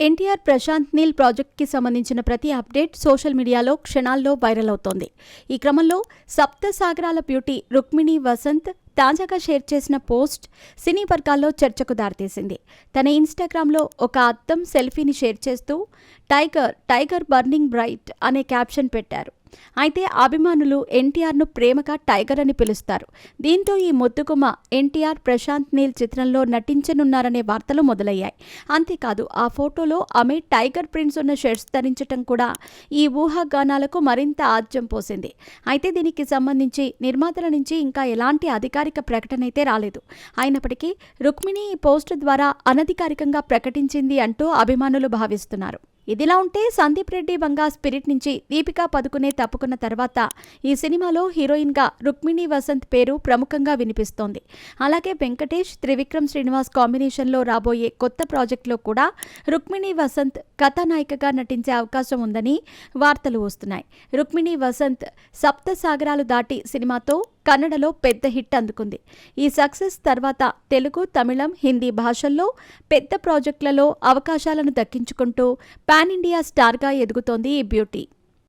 ఎన్టీఆర్ ప్రశాంత్ నీల్ ప్రాజెక్ట్కి సంబంధించిన ప్రతి అప్డేట్ సోషల్ మీడియాలో క్షణాల్లో వైరల్ అవుతోంది. ఈ క్రమంలో సప్త సాగరాల బ్యూటీ రుక్మిణి వసంత్ తాజాగా షేర్ చేసిన పోస్ట్ సినీ వర్గాల్లో చర్చకు దారితీసింది. తన ఇన్స్టాగ్రామ్లో ఒక అద్దం సెల్ఫీని షేర్ చేస్తూ టైగర్ టైగర్ బర్నింగ్ బ్రైట్ అనే క్యాప్షన్ పెట్టారు. అయితే అభిమానులు ఎన్టీఆర్ను ప్రేమగా టైగర్ అని పిలుస్తారు. దీంతో ఈ ముద్దుగుమ్మ ఎన్టీఆర్ ప్రశాంత్ నీల్ చిత్రంలో నటించనున్నారనే వార్తలు మొదలయ్యాయి. అంతేకాదు ఆ ఫోటోలో ఆమె టైగర్ ప్రింట్స్ ఉన్న షర్ట్స్ ధరించటం కూడా ఈ ఊహాగానాలకు మరింత ఆజ్యం పోసింది. అయితే దీనికి సంబంధించి నిర్మాతల నుంచి ఇంకా ఎలాంటి అధికారిక ప్రకటన అయితే రాలేదు. అయినప్పటికీ రుక్మిణి ఈ పోస్టు ద్వారా అనధికారికంగా ప్రకటించింది అంటూ అభిమానులు భావిస్తున్నారు. ఇదిలా ఉంటే సందీప్ రెడ్డి బంగా స్పిరిట్ నుంచి దీపికా పదుకునే తప్పుకున్న తర్వాత ఈ సినిమాలో హీరోయిన్గా రుక్మిణి వసంత్ పేరు ప్రముఖంగా వినిపిస్తోంది. అలాగే వెంకటేష్ త్రివిక్రమ్ శ్రీనివాస్ కాంబినేషన్లో రాబోయే కొత్త ప్రాజెక్టులో కూడా రుక్మిణి వసంత్ కథానాయికగా నటించే అవకాశం ఉందని వార్తలు వస్తున్నాయి. రుక్మిణి వసంత్ సప్త సాగరాలు దాటి సినిమాతో కన్నడలో పెద్ద హిట్ అందుకుంది. ఈ సక్సెస్ తర్వాత తెలుగు తమిళం హిందీ భాషల్లో పెద్ద ప్రాజెక్టులలో అవకాశాలను దక్కించుకుంటూ పాన్ ఇండియా స్టార్గా ఎదుగుతోంది ఈ బ్యూటీ.